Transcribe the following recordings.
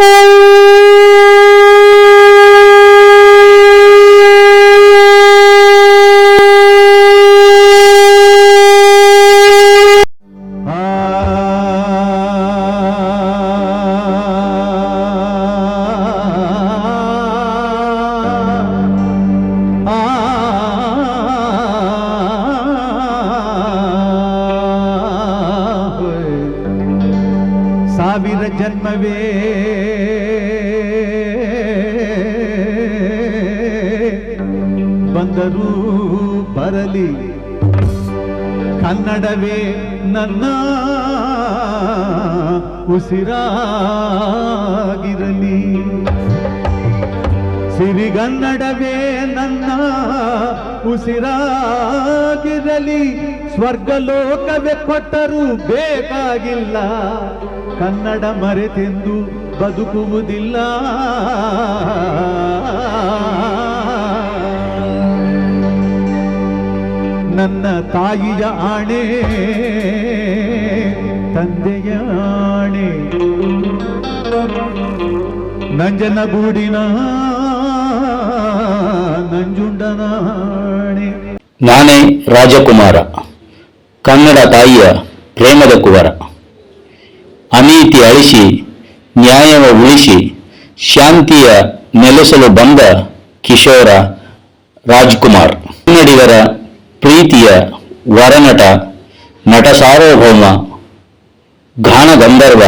you ನನ್ನ ಉಸಿರಾಗಿರಲಿ. ಸಿರಿಗನ್ನಡವೇ ನನ್ನ ಉಸಿರಾಗಿರಲಿ. ಸ್ವರ್ಗಲೋಕವೇ ಕೊಟ್ಟರೂ ಬೇಕಾಗಿಲ್ಲ. ಕನ್ನಡ ಮರೆತೆಂದು ಬದುಕುವುದಿಲ್ಲ. ನನ್ನ ತಾಯಿಯ ಆಣೆ, ತಂದೆಯ ಆಣೆ. ನಂಜನಗೂಡಿನ ನಂಜುಂಡನಾಣೆ ನಾನೇ ರಾಜಕುಮಾರ, ಕನ್ನಡ ತಾಯಿಯ ಪ್ರೇಮದ ಕುವರ. ಅನೀತಿ ಅಳಿಸಿ, ನ್ಯಾಯವ ಉಳಿಸಿ, ಶಾಂತಿಯ ನೆಲೆಸಲು ಬಂದ ಕಿಶೋರ ರಾಜ್ಕುಮಾರ್. ಕನ್ನಡಿಗರ ಪ್ರೀತಿಯ ವರನಟ ನಟ ಸಾರ್ವಭೌಮ ಘಾನ ಗಂಧರ್ವ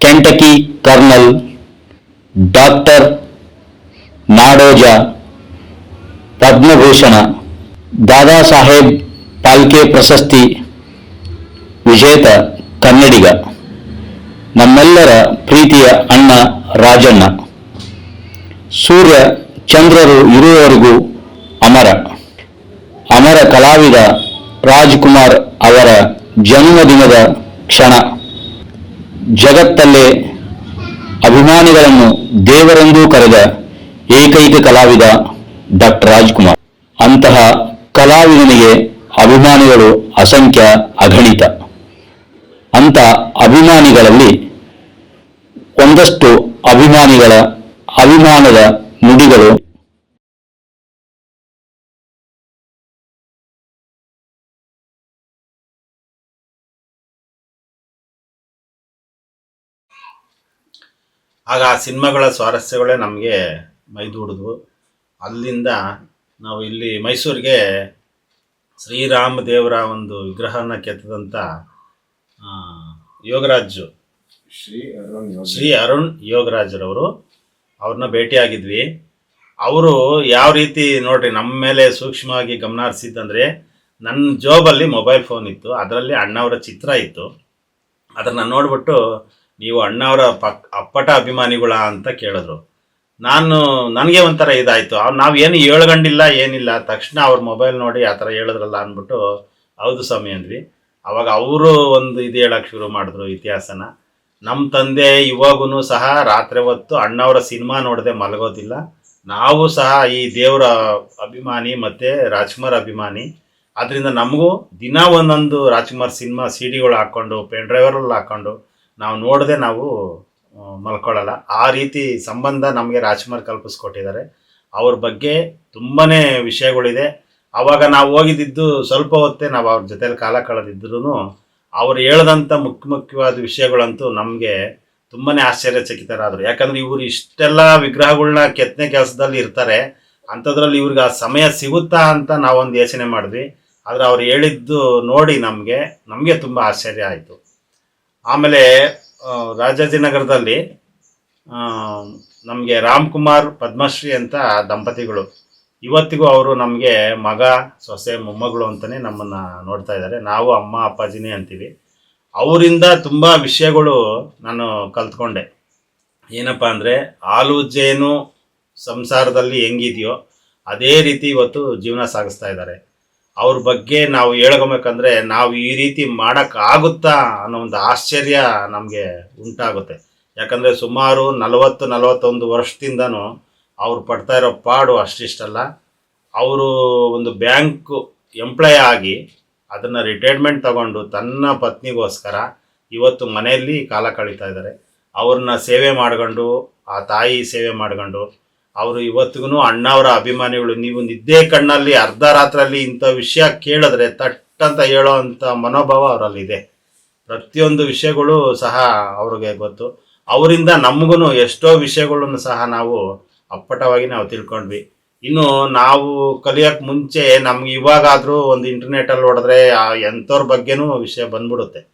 Kentucky colonel doctor Nadoja Padma Bhushan Dada Saheb Phalke ಪ್ರಶಸ್ತಿ ವಿಜೇತ ಕನ್ನಡಿಗ ನಮ್ಮೆಲ್ಲರ ಪ್ರೀತಿಯ ಅಣ್ಣ ರಾಜಣ್ಣ ಸೂರ್ಯ ಚಂದ್ರರು ಇರುವವರೆಗೂ ಅಮರ ಅಮರ ಕಲಾವಿದ ರಾಜ್ಕುಮಾರ್ ಅವರ ಜನ್ಮದಿನದ ಕ್ಷಣ. ಜಗತ್ತಲ್ಲೇ ಅಭಿಮಾನಿಗಳನ್ನು ದೇವರೆಂದೂ ಕರೆದ ಏಕೈಕ ಕಲಾವಿದ ಡಾಕ್ಟರ್ ರಾಜ್ಕುಮಾರ್. ಅಂತಹ ಕಲಾವಿದನಿಗೆ ಅಭಿಮಾನಿಗಳು ಅಸಂಖ್ಯ ಅಗಣಿತ. ಅಂತ ಅಭಿಮಾನಿಗಳಲ್ಲಿ ಒಂದಷ್ಟು ಅಭಿಮಾನಿಗಳ ಅಭಿಮಾನದ ನುಡಿಗಳು ಆಗ ಆ ಸಿನಿಮಾಗಳ ಸ್ವಾರಸ್ಯಗಳೇ ನಮಗೆ ಮೈದೂಡಿದ್ವು ಅಲ್ಲಿಂದ ನಾವು ಇಲ್ಲಿ ಮೈಸೂರಿಗೆ ಶ್ರೀರಾಮ ದೇವರ ಒಂದು ವಿಗ್ರಹನ ಕೆತ್ತದಂಥ ಯೋಗರಾಜು ಶ್ರೀ ಅರುಣ್. ಶ್ರೀ ಅರುಣ್ ಯೋಗರಾಜರವರು ಅವ್ರನ್ನ ಭೇಟಿಯಾಗಿದ್ವಿ. ಅವರು ಯಾವ ರೀತಿ ನೋಡ್ರಿ ನಮ್ಮ ಮೇಲೆ ಸೂಕ್ಷ್ಮವಾಗಿ ಗಮನ ಹರಿಸಿದ್ದಂದ್ರೆ ನನ್ನ ಜೋಬಲ್ಲಿ ಮೊಬೈಲ್ ಫೋನ್ ಇತ್ತು ಅದರಲ್ಲಿ ಅಣ್ಣವರ ಚಿತ್ರ ಇತ್ತು. ಅದನ್ನು ನೋಡ್ಬಿಟ್ಟು ನೀವು ಅಣ್ಣವರ ಪಕ್ ಅಪ್ಪಟ ಅಭಿಮಾನಿಗಳ ಅಂತ ಕೇಳಿದ್ರು. ನಾನು, ನನಗೆ ಒಂಥರ ಇದಾಯಿತು. ಅವ್ರು ನಾವು ಏನು ಹೇಳ್ಗಂಡಿಲ್ಲ, ಏನಿಲ್ಲ. ತಕ್ಷಣ ಅವ್ರ ಮೊಬೈಲ್ ನೋಡಿ ಆ ಥರ ಹೇಳಿದ್ರಲ್ಲ ಅಂದ್ಬಿಟ್ಟು, ಹೌದು ಸ್ವಾಮಿ ಅಂದ್ವಿ. ಅವಾಗ ಅವರು ಒಂದು ಇದು ಹೇಳಕ್ಕೆ ಶುರು ಮಾಡಿದ್ರು ಇತಿಹಾಸನ. ನಮ್ಮ ತಂದೆ ಇವಾಗೂ ಸಹ ರಾತ್ರಿ ಹೊತ್ತು ಅಣ್ಣವರ ಸಿನಿಮಾ ನೋಡದೆ ಮಲಗೋದಿಲ್ಲ. ನಾವು ಸಹ ಈ ದೇವರ ಅಭಿಮಾನಿ ಮತ್ತು ರಾಜ್ಕುಮಾರ್ ಅಭಿಮಾನಿ. ಅದರಿಂದ ನಮಗೂ ದಿನ ಒಂದೊಂದು ರಾಜ್ಕುಮಾರ್ ಸಿನಿಮಾ, ಸಿ ಡಿಗಳು ಹಾಕ್ಕೊಂಡು, ಪೆನ್ ಡ್ರೈವರಲ್ಲಿ ಹಾಕ್ಕೊಂಡು ನಾವು ನೋಡದೆ ನಾವು ಮಲ್ಕೊಳ್ಳಲ್ಲ. ಆ ರೀತಿ ಸಂಬಂಧ ನಮಗೆ ರಾಜ್ಕುಮಾರ್ ಕಲ್ಪಿಸ್ಕೊಟ್ಟಿದ್ದಾರೆ. ಅವ್ರ ಬಗ್ಗೆ ತುಂಬಾ ವಿಷಯಗಳಿದೆ. ಆವಾಗ ನಾವು ಹೋಗಿದ್ದಿದ್ದು ಸ್ವಲ್ಪ ಹೊತ್ತೇ ನಾವು ಅವ್ರ ಜೊತೆಲಿ ಕಾಲ ಕಳೆದಿದ್ರು ಅವ್ರು ಹೇಳ್ದಂಥ ಮುಖ್ಯ ಮುಖ್ಯವಾದ ವಿಷಯಗಳಂತೂ ನಮಗೆ ತುಂಬಾ ಆಶ್ಚರ್ಯಚಕಿತರಾದರು. ಯಾಕಂದ್ರೆ ಇವರು ಇಷ್ಟೆಲ್ಲ ವಿಗ್ರಹಗಳನ್ನ ಕೆತ್ತನೆ ಕೆಲಸದಲ್ಲಿ ಇರ್ತಾರೆ. ಅಂಥದ್ರಲ್ಲಿ ಇವ್ರಿಗೆ ಆ ಸಮಯ ಸಿಗುತ್ತಾ ಅಂತ ನಾವೊಂದು ಯೋಚನೆ ಮಾಡಿದ್ವಿ. ಆದರೆ ಅವ್ರು ಹೇಳಿದ್ದು ನೋಡಿ ನಮಗೆ ನಮಗೆ ತುಂಬ ಆಶ್ಚರ್ಯ ಆಯಿತು. ಆಮೇಲೆ ರಾಜಾಜಿನಗರದಲ್ಲಿ ನಮಗೆ ರಾಮ್ಕುಮಾರ್ ಪದ್ಮಶ್ರೀ ಅಂತ ದಂಪತಿಗಳು. ಇವತ್ತಿಗೂ ಅವರು ನಮಗೆ ಮಗ, ಸೊಸೆ, ಮೊಮ್ಮಗಳು ಅಂತಲೇ ನಮ್ಮನ್ನು ನೋಡ್ತಾ ಇದ್ದಾರೆ. ನಾವು ಅಮ್ಮ, ಅಪ್ಪಾಜಿನೇ ಅಂತೀವಿ. ಅವರಿಂದ ತುಂಬ ವಿಷಯಗಳು ನಾನು ಕಲ್ತ್ಕೊಂಡೆ. ಏನಪ್ಪ ಅಂದರೆ ಹಾಲು ಜೇನು ಸಂಸಾರದಲ್ಲಿ ಹೆಂಗಿದೆಯೋ, ಅದೇ ರೀತಿ ಇವತ್ತು ಜೀವನ ಸಾಗಿಸ್ತಾ ಇದ್ದಾರೆ. ಅವ್ರ ಬಗ್ಗೆ ನಾವು ಹೇಳ್ಕೊಬೇಕಂದ್ರೆ ನಾವು ಈ ರೀತಿ ಮಾಡೋಕ್ಕಾಗುತ್ತಾ ಅನ್ನೋ ಒಂದು ಆಶ್ಚರ್ಯ ನಮಗೆ ಉಂಟಾಗುತ್ತೆ. ಯಾಕಂದರೆ ಸುಮಾರು ನಲವತ್ತು, ನಲವತ್ತೊಂದು ವರ್ಷದಿಂದನೂ ಅವ್ರು ಪಡ್ತಾ ಇರೋ ಪಾಡು ಅಷ್ಟಿಷ್ಟಲ್ಲ. ಅವರು ಒಂದು ಬ್ಯಾಂಕ್ ಎಂಪ್ಲಾಯ್ ಆಗಿ ಅದನ್ನು ರಿಟೈರ್ಮೆಂಟ್ ತಗೊಂಡು ತನ್ನ ಪತ್ನಿಗೋಸ್ಕರ ಇವತ್ತು ಮನೆಯಲ್ಲಿ ಕಾಲ ಕಳೀತಾ ಇದ್ದಾರೆ. ಅವ್ರನ್ನ ಸೇವೆ ಮಾಡ್ಕೊಂಡು, ಆ ತಾಯಿ ಸೇವೆ ಮಾಡ್ಕೊಂಡು ಅವರು ಇವತ್ತಿಗೂ ಅಣ್ಣವರ ಅಭಿಮಾನಿಗಳು, ನೀವು ನಿದ್ದೆ ಕಣ್ಣಲ್ಲಿ ಅರ್ಧ ರಾತ್ರಲ್ಲಿ ಇಂಥ ವಿಷಯ ಕೇಳಿದ್ರೆ ತಟ್ಟಂತ ಹೇಳೋ ಅಂಥ ಮನೋಭಾವ ಅವರಲ್ಲಿದೆ. ಪ್ರತಿಯೊಂದು ವಿಷಯಗಳು ಸಹ ಅವ್ರಿಗೆ ಗೊತ್ತು. ಅವರಿಂದ ನಮಗೂ ಎಷ್ಟೋ ವಿಷಯಗಳನ್ನು ಸಹ ನಾವು ಅಪ್ಪಟವಾಗಿ ನಾವು ತಿಳ್ಕೊಂಡ್ವಿ. ಇನ್ನು ನಾವು ಕಲಿಯೋಕ್ಕೆ ಮುಂಚೆ ನಮ್ಗೆ ಇವಾಗಾದರೂ ಒಂದು ಇಂಟರ್ನೆಟಲ್ಲಿ ಹೊಡೆದ್ರೆ ಎಂಥವ್ರ ಬಗ್ಗೆನೂ ವಿಷಯ ಬಂದ್ಬಿಡುತ್ತೆ.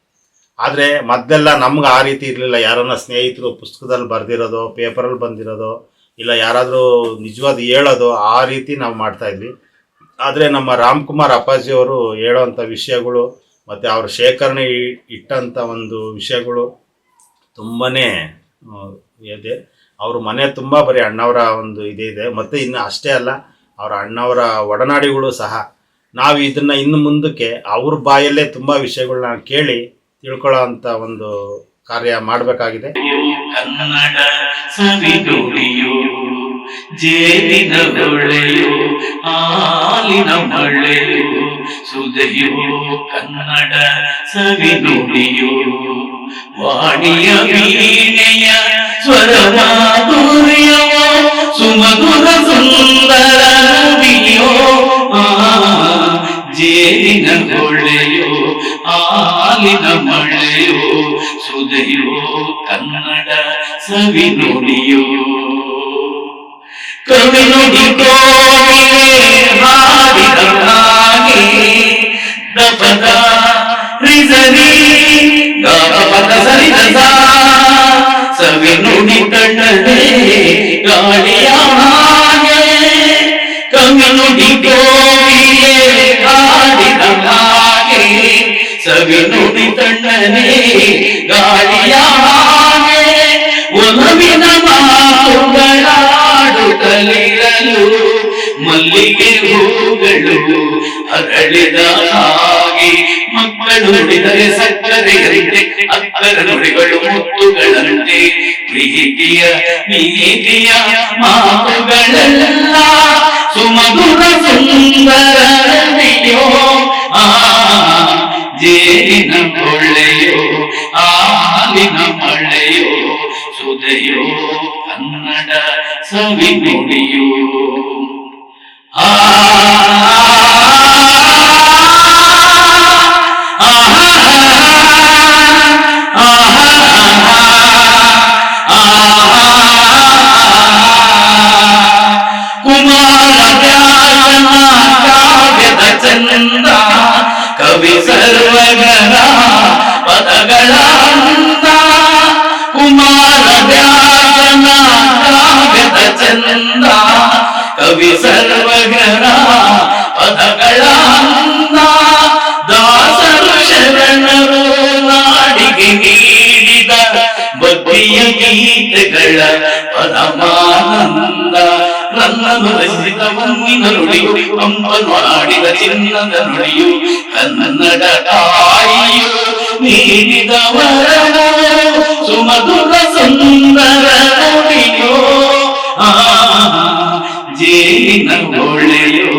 ಆದರೆ ಮೊದಲೆಲ್ಲ ನಮ್ಗೆ ಆ ರೀತಿ ಇರಲಿಲ್ಲ. ಯಾರನ್ನ ಸ್ನೇಹಿತರು ಪುಸ್ತಕದಲ್ಲಿ ಬರೆದಿರೋದು ಪೇಪರಲ್ಲಿ ಬಂದಿರೋದು ಇಲ್ಲ, ಯಾರಾದರೂ ನಿಜವಾದ ಹೇಳೋದು ಆ ರೀತಿ ನಾವು ಮಾಡ್ತಾ ಇದ್ವಿ. ಆದರೆ ನಮ್ಮ ರಾಮ್ಕುಮಾರ್ ಅಪ್ಪಾಜಿಯವರು ಹೇಳೋವಂಥ ವಿಷಯಗಳು ಮತ್ತು ಅವ್ರ ಶೇಖರಣೆ ಇಟ್ಟಂಥ ಒಂದು ವಿಷಯಗಳು ತುಂಬಾ ಇದೆ. ಅವ್ರ ಮನೆ ತುಂಬ ಬರೀ ಅಣ್ಣವರ ಒಂದು ಇದೇ ಇದೆ. ಮತ್ತು ಇನ್ನು ಅಷ್ಟೇ ಅಲ್ಲ, ಅವರ ಅಣ್ಣವರ ಒಡನಾಡಿಗಳು ಸಹ. ನಾವು ಇದನ್ನು ಇನ್ನು ಮುಂದಕ್ಕೆ ಅವ್ರ ಬಾಯಲ್ಲೇ ತುಂಬ ವಿಷಯಗಳನ್ನ ಕೇಳಿ ತಿಳ್ಕೊಳ್ಳೋ ಅಂಥ ಒಂದು ಕಾರ್ಯ ಮಾಡಬೇಕಾಗಿದೆ. ಕನ್ನಡ ಸವಿನುಡಿಯು ಜೇನಿನ ಹೊಳೆಯು ಹಾಲಿನ ಮಳೆಯು ಸುದೆಯು ಕನ್ನಡ ಸವಿನುಡಿಯು ವಾಣಿಯ ವೀಣೆಯ ಸ್ವರ ಮಾಧುರ್ಯವ ಸುಮಧುರ ಸುಂದರ ನುಡಿಯೋ ಆ ಜೇನಿನ ಹೊಳೆಯೋ ಹಾಲಿನ ಮಳೆಯೋ ಸುದೆಯೋ ಕನ್ನಡ ಸವಿ ನುಡಿಯೋ ಕವಿ ನುಡಿ ಕೋಗಿಲೆ ಹಾಡಿದ ಹಾಗೆ ದಪದ ರಿಸರಿ ಗಾಪದ ಸರಿದ ಸವಿ ನುಡಿ ಕಣ್ಣನೆ ಗಾಳಿಯ ಹಾಗೆ ಕವಿ ನುಡಿ ಕೋಗಿಲೆ ಹಾಡಿದ ಹಾಗೆ ಸವಿ ನುಡಿ ತಣ್ಣನೆ ಗಾಳಿಯ ಹಾಗೆ ಅರಳಿದ ಮಕ್ಕಳು ನುಡಿದರೆ ಸಕ್ಕರೆಯಂತೆ ಅಕ್ಕರ ನುಡಿಗಳು ಮುತ್ತುಗಳಂತೆ. ಪ್ರೀತಿಯ ನೀತಿಯ ಮಾತುಗಳೆಲ್ಲ ಸುಮಧುರ ಸುಂದರ ನದಿಯೋ ಆ ಜೇನಿನ ಕೊಳ್ಳೆಯೋ ಹಾಲಿನ ಮಳೆಯೋ, ಸುದೆಯೋ ಕನ್ನಡ ಸವಿ ನುಡಿಯೋ ಆ ಕಾವ್ಯದ ಚಂದ ಕವಿ ಸರ್ವಗರ ಪದಗಳ ಅಂದ ಕುಮಾರ ವ್ಯಾಸನ ಕಾವ್ಯದ ಚಂದ ಕವಿ ಸರ್ವಗರ ಪದಗಳ ಅಂದ ದಾಸರು ಶರಣರು ನಾಡಿಗೆ ನೀಡಿದ ಬಗ್ಗೆಯ ಗೀತೆಗಳ ಪರಮಾನಂದ ನನ್ನನ್ನು ರಚಿತ ಮಣ್ಣಿನ ನುಡಿಯು ಅಂಬನು ಆಡಿದ ಚಿನ್ನದ ನುಡಿಯು ಕನ್ನಡ ತಾಯಿಯು ನೀಡಿದ ವರವು ಸುಮಧುರ ಸುಂದರ ನುಡಿಯೋ ಆ ಜೇನಿನ ಒಳೆಯೋ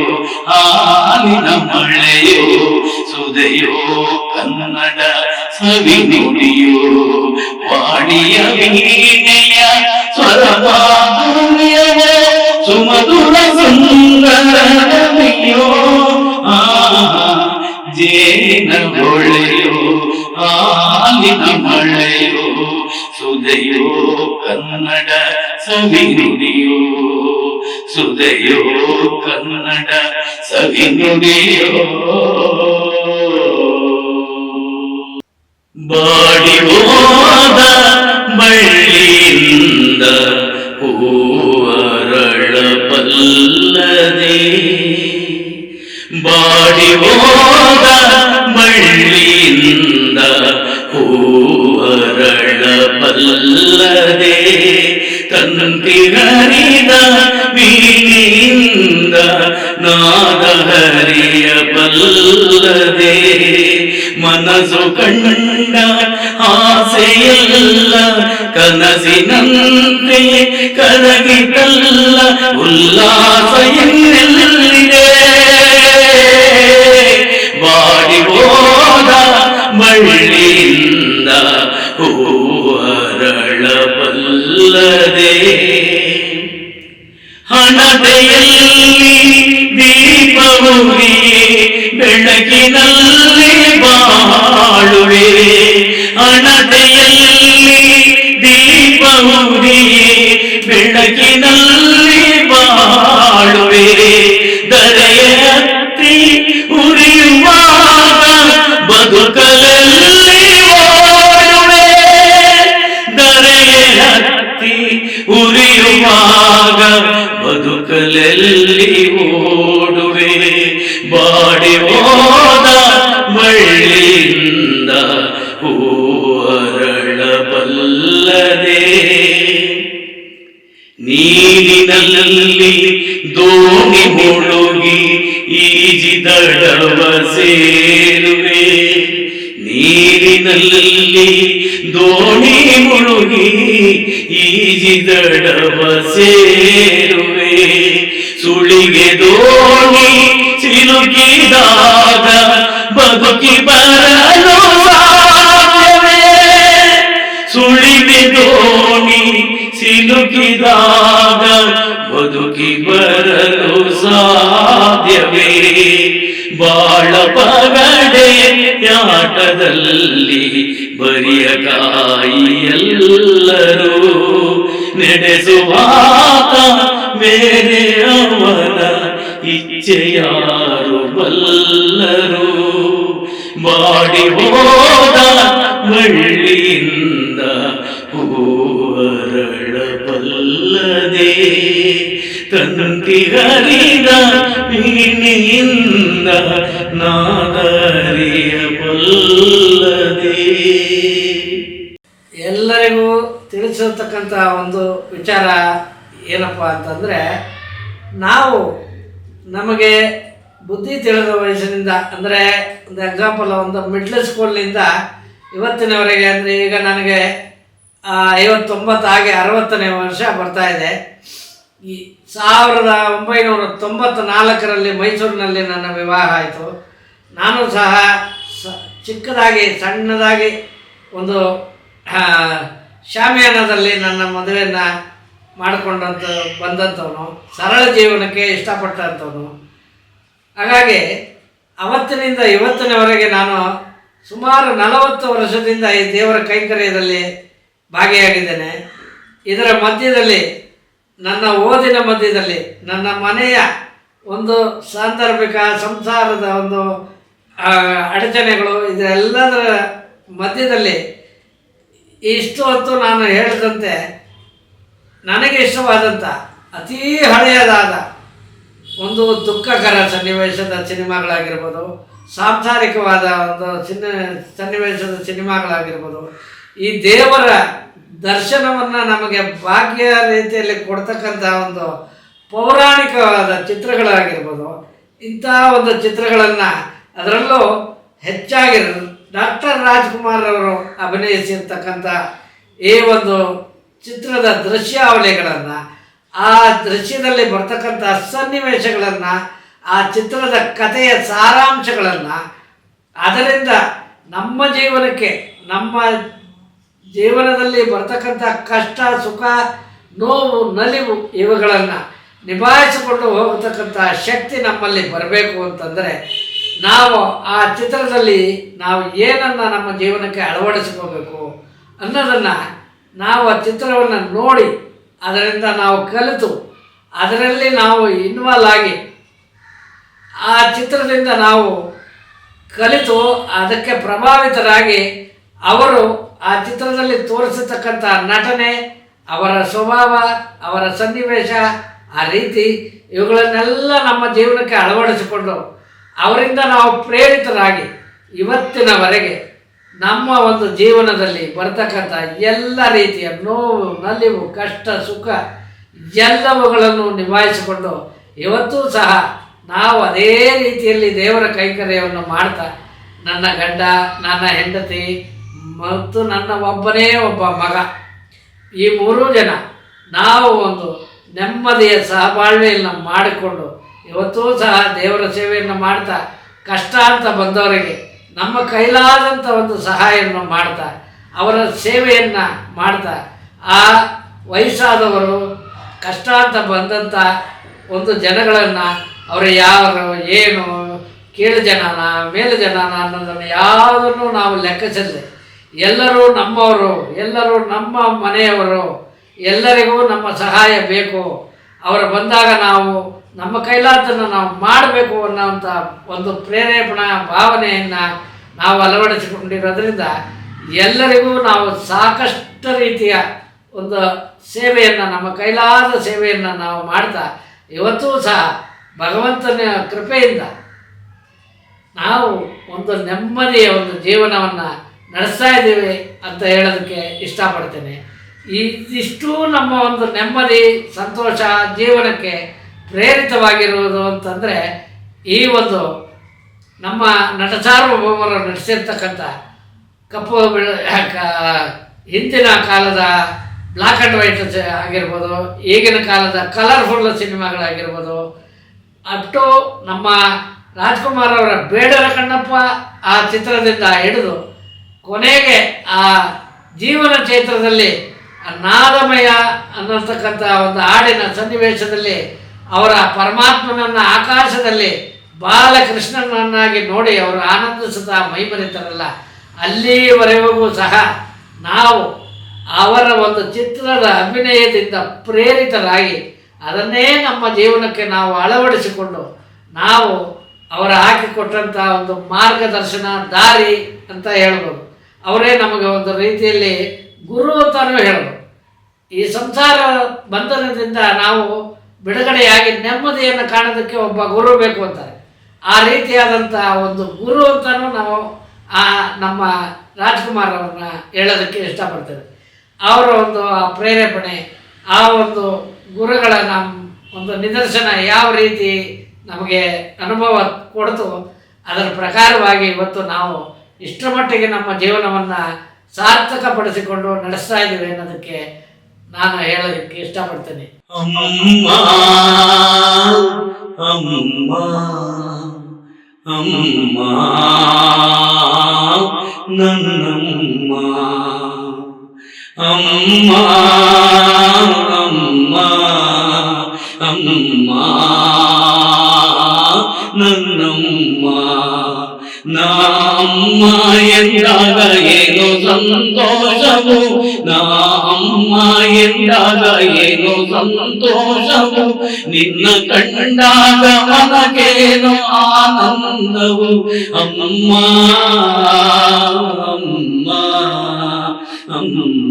ಹಾಲಿನ ಮಳೆಯೋ ಸುದೆಯೋ ಕನ್ನಡ ಸವಿ ನುಡಿಯೋ ವಾಣಿಯ ವೀಣೆಯ ಸ್ವರ ಜೇನ ಒಳೆಯೋ ಹಾಲಿನ ಮಳೆಯೋ ಸುದೆಯೋ ಕನ್ನಡ ಸವಿ ನುಡಿಯೋ ಸುದೆಯೋ ಕನ್ನಡ ಸವಿ ನುಡಿಯೋ ಬಾಡಿ ಹೋದ ಬಳ್ಳಿಯಿಂದ ಹೂವರಳ ಬಲ್ಲದೆ ಬಾಡಿ ಹೋದ ಬಳ್ಳಿಯಿಂದ ಹೂವರಳ ಬಲ್ಲದೆ ತಂತಿರರಿದ ವೀಣಿಯಿಂದ ನಾದ ಹರಿಯ ಬಲ್ಲದೆ ಮನಸ್ಸು ಕಂಡ ಆಸೆಯಲ್ಲ ಕನಸಿನಂತೆ ಕರಗಿತಲ್ಲ ಉಲ್ಲಾಸ ಎಲ್ಲಿದೆ ಮರಳಿಂದ ಹೂವರಳಬಲ್ಲದೆ ಹಣದೆಯಲ್ಲಿ ದೀಪವು ಬೆಳಗಿನ ದೋಣಿ ಮುಳುಗಿ ಈಜಿದಡವ ಸೇರುವೆ. ನೀರಿನಲ್ಲಿ ದೋಣಿ ಮುಳುಗಿ ಈಜಿದಡವ ಸೇರುವೆ. ಸುಳಿಗೆ ದೋಣಿ ಸಿಲುಕಿದಾಗ ಬದುಕಿ ಬರಲು ಸುಳಿಗೆ ದೋಣಿ ಸಿಲುಕಿದಾಗ ಬದುಕಿ ಬರಲು ಸಾಧ್ಯವೇ ಬಾಳ ಪಗಡೆ ಯಾಟದಲ್ಲಿ ಬರಿಯ ಕಾಯಿಯಲ್ಲರೂ ನಡೆಸುವಾತ ಬೇರೆಯವನ ಇಚ್ಛೆಯಾರು ಬಲ್ಲರು. ಬಾಡಿ ಹೋದ ಬಳ್ಳಿಯಿಂದ ಹೂವರಳಬಲ್ಲದೆ ತಂತಿ ಹರಿದ ನಾದರಿಯಬಲ್ಲದೆ. ಎಲ್ಲರಿಗೂ ತಿಳಿಸಿರ್ತಕ್ಕಂಥ ಒಂದು ವಿಚಾರ ಏನಪ್ಪ ಅಂತಂದರೆ, ನಾವು ನಮಗೆ ಬುದ್ಧಿ ತಿಳಿದ ವಯಸ್ಸಿನಿಂದ, ಅಂದರೆ ಒಂದು ಎಕ್ಸಾಂಪಲ್ ಒಂದು ಮಿಡ್ಲ್ ಸ್ಕೂಲ್ನಿಂದ ಇವತ್ತಿನವರೆಗೆ ಅಂದರೆ ಈಗ ನನಗೆ ಐವತ್ತೊಂಬತ್ತು ಹಾಗೆ ಅರವತ್ತನೇ ವರ್ಷ ಬರ್ತಾ ಇದೆ. ಈ ಸಾವಿರದ ಒಂಬೈನೂರ ತೊಂಬತ್ತ ನಾಲ್ಕರಲ್ಲಿ ಮೈಸೂರಿನಲ್ಲಿ ನನ್ನ ವಿವಾಹ ಆಯಿತು. ನಾನು ಸಹ ಸ, ಚಿಕ್ಕದಾಗಿ, ಸಣ್ಣದಾಗಿ ಒಂದು ಶಾಮಿಯಾನದಲ್ಲಿ ನನ್ನ ಮದುವೆಯನ್ನು ಮಾಡಿಕೊಂಡಂಥ ಬಂದಂಥವನು, ಸರಳ ಜೀವನಕ್ಕೆ ಇಷ್ಟಪಟ್ಟಂಥವನು. ಹಾಗಾಗಿ ಅವತ್ತಿನಿಂದ ಇವತ್ತಿನವರೆಗೆ ನಾನು ಸುಮಾರು ನಲವತ್ತು ವರ್ಷದಿಂದ ಈ ದೇವರ ಕೈಂಕರ್ಯದಲ್ಲಿ ಭಾಗಿಯಾಗಿದ್ದೇನೆ. ಇದರ ಮಧ್ಯದಲ್ಲಿ, ನನ್ನ ಓದಿನ ಮಧ್ಯದಲ್ಲಿ, ನನ್ನ ಮನೆಯ ಒಂದು ಸಾಂದರ್ಭಿಕ ಸಂಸಾರದ ಒಂದು ಅಡಚಣೆಗಳು, ಇದೆಲ್ಲದರ ಮಧ್ಯದಲ್ಲಿ ಇಷ್ಟು ಹೊತ್ತು ನಾನು ಹೇಳಿದಂತೆ ನನಗೆ ಇಷ್ಟವಾದಂಥ ಅತೀ ಹಳೆಯದಾದ ಒಂದು ದುಃಖಕರ ಸನ್ನಿವೇಶದ ಸಿನಿಮಾಗಳಾಗಿರ್ಬೋದು, ಸಾಂಸಾರಿಕವಾದ ಒಂದು ಸಿನ್ನ, ಸನ್ನಿವೇಶದ ಸಿನಿಮಾಗಳಾಗಿರ್ಬೋದು, ಈ ದೇವರ ದರ್ಶನವನ್ನು ನಮಗೆ ಭಾಗ್ಯ ರೀತಿಯಲ್ಲಿ ಕೊಡ್ತಕ್ಕಂಥ ಒಂದು ಪೌರಾಣಿಕವಾದ ಚಿತ್ರಗಳಾಗಿರ್ಬೋದು. ಇಂಥ ಒಂದು ಚಿತ್ರಗಳನ್ನು ಅದರಲ್ಲೂ ಹೆಚ್ಚಾಗಿ ಡಾಕ್ಟರ್ ರಾಜ್ಕುಮಾರ್ ಅವರು ಅಭಿನಯಿಸಿರ್ತಕ್ಕಂಥ ಈ ಒಂದು ಚಿತ್ರದ ದೃಶ್ಯಾವಳಿಗಳನ್ನು, ಆ ದೃಶ್ಯದಲ್ಲಿ ಬರ್ತಕ್ಕಂಥ ಸನ್ನಿವೇಶಗಳನ್ನು, ಆ ಚಿತ್ರದ ಕಥೆಯ ಸಾರಾಂಶಗಳನ್ನು, ಅದರಿಂದ ನಮ್ಮ ಜೀವನಕ್ಕೆ, ನಮ್ಮ ಜೀವನದಲ್ಲಿ ಬರ್ತಕ್ಕಂಥ ಕಷ್ಟ, ಸುಖ, ನೋವು, ನಲಿವು ಇವುಗಳನ್ನು ನಿಭಾಯಿಸಿಕೊಂಡು ಹೋಗತಕ್ಕಂಥ ಶಕ್ತಿ ನಮ್ಮಲ್ಲಿ ಬರಬೇಕು ಅಂತಂದರೆ ನಾವು ಆ ಚಿತ್ರದಲ್ಲಿ ನಾವು ಏನನ್ನು ನಮ್ಮ ಜೀವನಕ್ಕೆ ಅಳವಡಿಸ್ಕೋಬೇಕು ಅನ್ನೋದನ್ನು ನಾವು ಆ ಚಿತ್ರವನ್ನು ನೋಡಿ ಅದರಿಂದ ನಾವು ಕಲಿತು ಅದರಲ್ಲಿ ನಾವು ಇನ್ವಾಲ್ವ್ ಆಗಿ ಆ ಚಿತ್ರದಿಂದ ನಾವು ಕಲಿತು ಅದಕ್ಕೆ ಪ್ರಭಾವಿತರಾಗಿ ಅವರು ಆ ಚಿತ್ರದಲ್ಲಿ ತೋರಿಸತಕ್ಕಂಥ ನಟನೆ, ಅವರ ಸ್ವಭಾವ, ಅವರ ಸನ್ನಿವೇಶ, ಆ ರೀತಿ ಇವುಗಳನ್ನೆಲ್ಲ ನಮ್ಮ ಜೀವನಕ್ಕೆ ಅಳವಡಿಸಿಕೊಂಡು ಅವರಿಂದ ನಾವು ಪ್ರೇರಿತರಾಗಿ ಇವತ್ತಿನವರೆಗೆ ನಮ್ಮ ಒಂದು ಜೀವನದಲ್ಲಿ ಬರ್ತಕ್ಕಂಥ ಎಲ್ಲ ರೀತಿಯ ನೋವು, ನಲಿವು, ಕಷ್ಟ, ಸುಖ ಎಲ್ಲವುಗಳನ್ನು ನಿಭಾಯಿಸಿಕೊಂಡು ಇವತ್ತೂ ಸಹ ನಾವು ಅದೇ ರೀತಿಯಲ್ಲಿ ದೇವರ ಕೈಕರ್ಯವನ್ನು ಮಾಡ್ತಾ, ನನ್ನ ಗಂಡ, ನನ್ನ ಹೆಂಡತಿ ಮತ್ತು ನನ್ನ ಒಬ್ಬನೇ ಒಬ್ಬ ಮಗ. ಈ ಮೂರೂ ಜನ ನಾವು ಒಂದು ನೆಮ್ಮದಿಯ ಸಹಬಾಳ್ವೆಯನ್ನು ಮಾಡಿಕೊಂಡು ಇವತ್ತೂ ಸಹ ದೇವರ ಸೇವೆಯನ್ನು ಮಾಡ್ತಾ ಕಷ್ಟ ಅಂತ ಬಂದವರಿಗೆ ನಮ್ಮ ಕೈಲಾದಂಥ ಒಂದು ಸಹಾಯವನ್ನು ಮಾಡ್ತಾ ಅವರ ಸೇವೆಯನ್ನು ಮಾಡ್ತಾ ಆ ವಯಸ್ಸಾದವರು ಕಷ್ಟ ಅಂತ ಬಂದಂಥ ಒಂದು ಜನಗಳನ್ನು ಅವರು ಯಾರು, ಏನು, ಕೀಳು ಜನನ, ಮೇಲು ಜನನ ಅನ್ನೋದನ್ನು ಯಾವುದನ್ನು ನಾವು ಲೆಕ್ಕಿಸದೆ ಎಲ್ಲರೂ ನಮ್ಮವರು, ಎಲ್ಲರೂ ನಮ್ಮ ಮನೆಯವರು, ಎಲ್ಲರಿಗೂ ನಮ್ಮ ಸಹಾಯ ಬೇಕು. ಅವರು ಬಂದಾಗ ನಾವು ನಮ್ಮ ಕೈಲಾದನ್ನು ನಾವು ಮಾಡಬೇಕು ಅನ್ನೋವಂಥ ಒಂದು ಪ್ರೇರೇಪಣಾ ಭಾವನೆಯನ್ನು ನಾವು ಅಳವಡಿಸಿಕೊಂಡಿರೋದ್ರಿಂದ ಎಲ್ಲರಿಗೂ ನಾವು ಸಾಕಷ್ಟು ರೀತಿಯ ಒಂದು ಸೇವೆಯನ್ನು, ನಮ್ಮ ಕೈಲಾದ ಸೇವೆಯನ್ನು ನಾವು ಮಾಡ್ತಾ ಇವತ್ತೂ ಸಹ ಭಗವಂತನ ಕೃಪೆಯಿಂದ ನಾವು ಒಂದು ನೆಮ್ಮದಿಯ ಒಂದು ಜೀವನವನ್ನು ನಡೆಸ್ತಾ ಇದ್ದೀವಿ ಅಂತ ಹೇಳೋದಕ್ಕೆ ಇಷ್ಟಪಡ್ತೇನೆ. ಇದಿಷ್ಟು ನಮ್ಮ ಒಂದು ನೆಮ್ಮದಿ, ಸಂತೋಷ, ಜೀವನಕ್ಕೆ ಪ್ರೇರಿತವಾಗಿರುವುದು ಅಂತಂದರೆ ಈ ಒಂದು ನಮ್ಮ ನಟ ಸಾರ್ವಭೌಮರು ನಡೆಸಿರ್ತಕ್ಕಂಥ ಕಪ್ಪು ಹಿಂದಿನ ಕಾಲದ ಬ್ಲ್ಯಾಕ್ ಆ್ಯಂಡ್ ವೈಟ್ ಆಗಿರ್ಬೋದು, ಈಗಿನ ಕಾಲದ ಕಲರ್ಫುಲ್ ಸಿನಿಮಾಗಳಾಗಿರ್ಬೋದು ಅಪ್ ಟು ನಮ್ಮ ರಾಜ್ಕುಮಾರ್ ಅವರ ಬೇಡರ ಕಣ್ಣಪ್ಪ ಆ ಚಿತ್ರದಿಂದ ಹಿಡಿದು ಕೊನೆಗೆ ಆ ಜೀವನ ಚೈತ್ರದಲ್ಲಿ ಆ ನಾದಮಯ ಅನ್ನತಕ್ಕಂಥ ಒಂದು ಹಾಡಿನ ಸನ್ನಿವೇಶದಲ್ಲಿ ಅವರ ಪರಮಾತ್ಮನನ್ನ ಆಕಾಶದಲ್ಲಿ ಬಾಲಕೃಷ್ಣನನ್ನಾಗಿ ನೋಡಿ ಅವರು ಆನಂದಿಸುತ್ತಾ ಮೈಮರಿತಾರಲ್ಲ ಅಲ್ಲಿವರೆಗೂ ಸಹ ನಾವು ಅವರ ಒಂದು ಚಿತ್ರದ ಅಭಿನಯದಿಂದ ಪ್ರೇರಿತರಾಗಿ ಅದನ್ನೇ ನಮ್ಮ ಜೀವನಕ್ಕೆ ನಾವು ಅಳವಡಿಸಿಕೊಂಡು ನಾವು ಅವರ ಹಾಕಿಕೊಟ್ಟಂಥ ಒಂದು ಮಾರ್ಗದರ್ಶನ ದಾರಿ ಅಂತ ಹೇಳ್ಬೋದು. ಅವರೇ ನಮಗೆ ಒಂದು ರೀತಿಯಲ್ಲಿ ಗುರು ಅಂತಲೂ ಹೇಳೋದು. ಈ ಸಂಸಾರ ಬಂಧನದಿಂದ ನಾವು ಬಿಡುಗಡೆಯಾಗಿ ನೆಮ್ಮದಿಯನ್ನು ಕಾಣೋದಕ್ಕೆ ಒಬ್ಬ ಗುರು ಬೇಕು ಅಂತಾರೆ. ಆ ರೀತಿಯಾದಂಥ ಒಂದು ಗುರು ಅಂತಲೂ ನಾವು ಆ ನಮ್ಮ ರಾಜ್ಕುಮಾರ್ ಅವ್ರನ್ನ ಹೇಳೋದಕ್ಕೆ ಇಷ್ಟಪಡ್ತೇವೆ. ಅವರ ಒಂದು ಆ ಪ್ರೇರೇಪಣೆ, ಆ ಒಂದು ಗುರುಗಳ ನಮ್ಮ ಒಂದು ನಿದರ್ಶನ ಯಾವ ರೀತಿ ನಮಗೆ ಅನುಭವ ಕೊಡ್ತು ಅದರ ಪ್ರಕಾರವಾಗಿ ಇವತ್ತು ನಾವು ಇಷ್ಟರ ಮಟ್ಟಿಗೆ ನಮ್ಮ ಜೀವನವನ್ನು ಸಾರ್ಥಕಪಡಿಸಿಕೊಂಡು ನಡೆಸ್ತಾ ಇದ್ದೀವಿ ಅನ್ನೋದಕ್ಕೆ ನಾನು ಹೇಳೋದಕ್ಕೆ ಇಷ್ಟಪಡ್ತೇನೆ. ಅಮ್ಮ ಅಮ್ಮ ಅಮ್ಮ, ನನ್ನಮ್ಮ, ಅಮ್ಮ ಅಮ್ಮ ಅಮ್ಮ. ನಾ ಅಮ್ಮ ಎಂದಾಗ ಏನು ಸಂತೋಷವು ನಾ ಅಮ್ಮ ಎಂದಾಗ ಏನು ಸಂತೋಷವು ನಿನ್ನ ಕಂಡಾಗ ಮನಗೇನು ಆನಂದವು ಅಮ್ಮ ಅಮ್ಮ ಅಮ್ಮ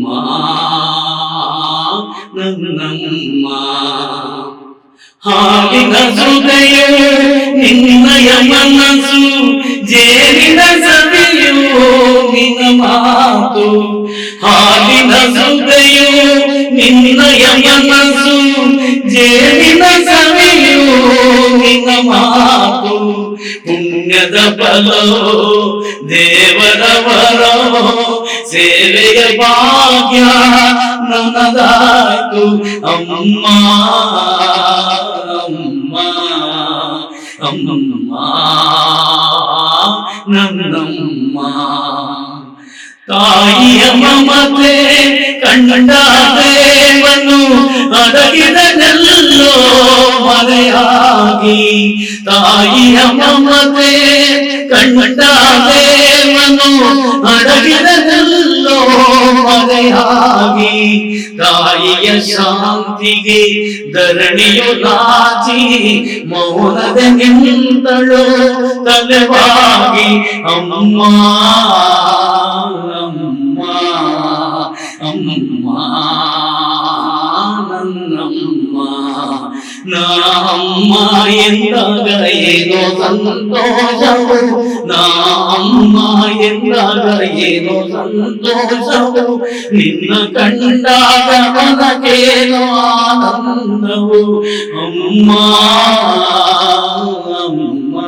ನನ್ನಮ್ಮ ಹಾಡಿನ ಹೃದಯ ನಿನ್ನಯ ಮನಸ್ಸು ಜೇನಿನ ಸವಿಯು ನಿನ್ನ ಮಾತು ಹಾಡಿನ ಹೃದಯ ನಿನ್ನಯ ಮನಸ್ಸು ಜೇನಿನ ಸವಿಯು ನಿನ್ನ ಮಾತು ಪುಣ್ಯದ ಫಲೋ ದೇವರ ವರೋ ಸೇವೆಯ ಭಾಗ್ಯ ನನ್ನದಾಯ್ತು ಅಮ್ಮ ಅಮ್ಮ ಅಮ್ಮ ನನ್ನಮ್ಮ ತಾಯಿಯ ಮಮತೆ ಕಂಡ ದೇವನು ಅಡಗಿದನೆಲ್ಲೋ ಮರೆಯಾಗಿ ತಾಯಿಯ ಮಮತೆ ಕಂಡ ದೇವನು ಅಡಗಿದನೆಲ್ಲೋ ಮರೆಯಾಗಿ ತಾಯಿಯ ಶಾಂತಿಗೆ ಧರಣಿಯು ನಾಚಿ ಮೌನದ ನಿಂತಳು ತಲೆವಾಗಿ ಅಮ್ಮ ಅಮ್ಮ ಅಮ್ಮ ಎಂದಾಗ ಏನೋ ಸಂತೋಷವು ನಾ ಅಮ್ಮ ಎಂದಾಗ ಏನೋ ಸಂತೋಷವು ನಿನ್ನ ಕಂಡಾಗ ಮನಗೇನೋ ಆನಂದವು ಅಮ್ಮ ಅಮ್ಮ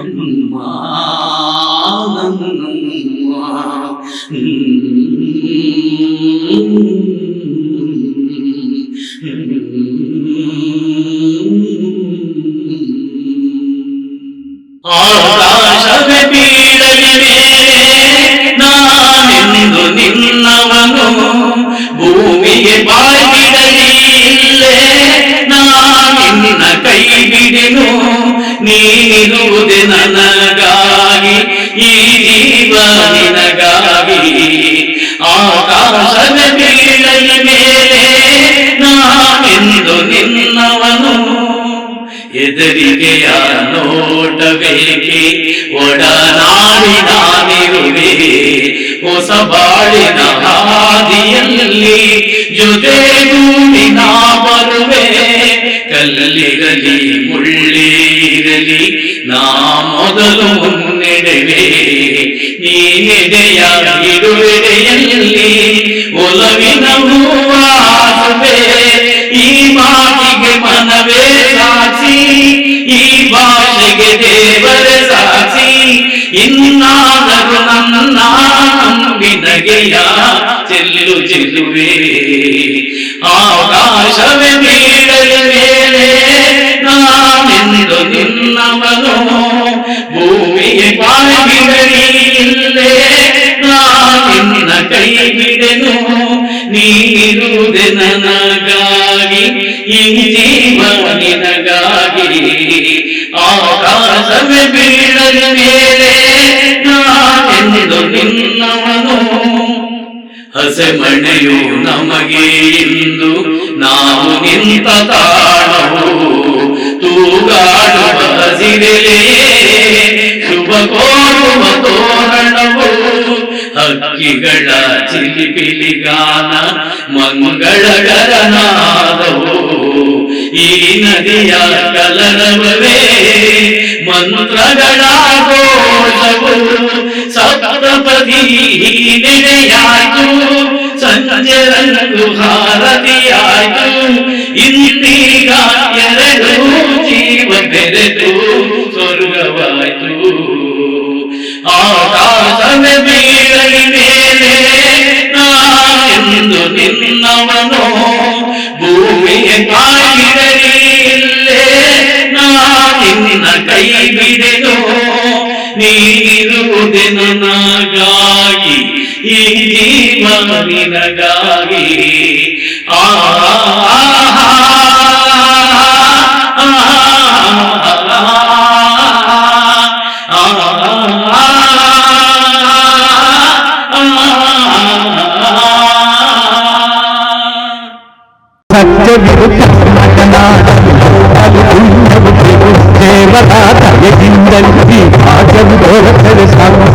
ಅಮ್ಮ ಬಂದು ನಿನ್ನವನು ಎದುರಿಗೆಯ ನೋಡಬೇಕೆ ಒಡನಾಡಿನಾನಿರುವೆ ಹೊಸ ಬಾಳಿನ ಹಾದಿಯಲ್ಲಿ ಜೊತೆಗೂಡಿ ನಾ ಬರುವೆ ಕಲ್ಲಿರಲಿ ಮುಳ್ಳಿರಲಿ ನಾ ಮೊದಲು ಮುನ್ನೆಡೆವೆ ನೀನೆಡೆಯ ಇರುವೆಡೆಯಲ್ಲಿ ಒಲವಿನವೂ ಇನ್ನಾದರೂ ನನ್ನ ನಂಬಿನಗೆಯ ಚೆಲ್ಲು ಚೆಲ್ಲುವೆ ಆಕಾಶವೇ ಬೀಳಲಿ ಮೇಲೆ ನಾನೆಂದು ನಿನ್ನವನು ಭೂಮಿಗೆ ಬಾಯಿ ಬಿಡಲಿ ಇಲ್ಲೇ ನಿನ್ನ ಕೈ ಬಿಡೆನು ನೀರುವುದೆ ನನಗಾಗಿ ಈ ಜೀವ ನಿನಗಾಗಿ ಆಕಾಶವೇ ಬೀಳಲಿ ಮೇಲೆ ನಾನೆಂದು ನಿನ್ನವನು? ಹಸೆಮಣೆಯು ನಮಗೆ ಇಂದು ನಾವು ನಿಂತ ತಾಣವು ತೂಗಾಡುವ ಹಸಿರೆಲೆ, ಶುಭ ಕೋರುವ ತೋರಣವು. ಹಕ್ಕಿಗಳ ಚಿಲಿಪಿಲಿಗಾನ ಮಂಗಳಗರನಾದವು. ಈ ನದಿಯ ಕಲರವೇ ಮಂತ್ರಗಳ ಸಪ್ತಪದಿ ನೆನೆಯಾಯ್ತು ಸಂಜರಂದು ಹಾರತಿಯಾಯ್ತು ಇಂದೀಗ ಎರಡು ಜೀವ ಬೆರೆತು ಸ್ವರ್ಗವಾಯ್ತು ಆಕಾಶವೇ ಬೀಳಲಿ ಮೇಲೆ ನಾನೆಂದು ನಿನ್ನವನು ಭೂಮಿಗೆ ಕಾಯಿರಲಿ ಇಲ್ಲೇ ನಿನ್ನ ಕೈ ಬಿಡೆನು ನೀರುವುದೆ ನನಗಾಗಿ ఈ దీమనగారి సత్య విరుద్ధ మాటనాడు దేవత ఎగిందండి రాజం దోర తెలుసాము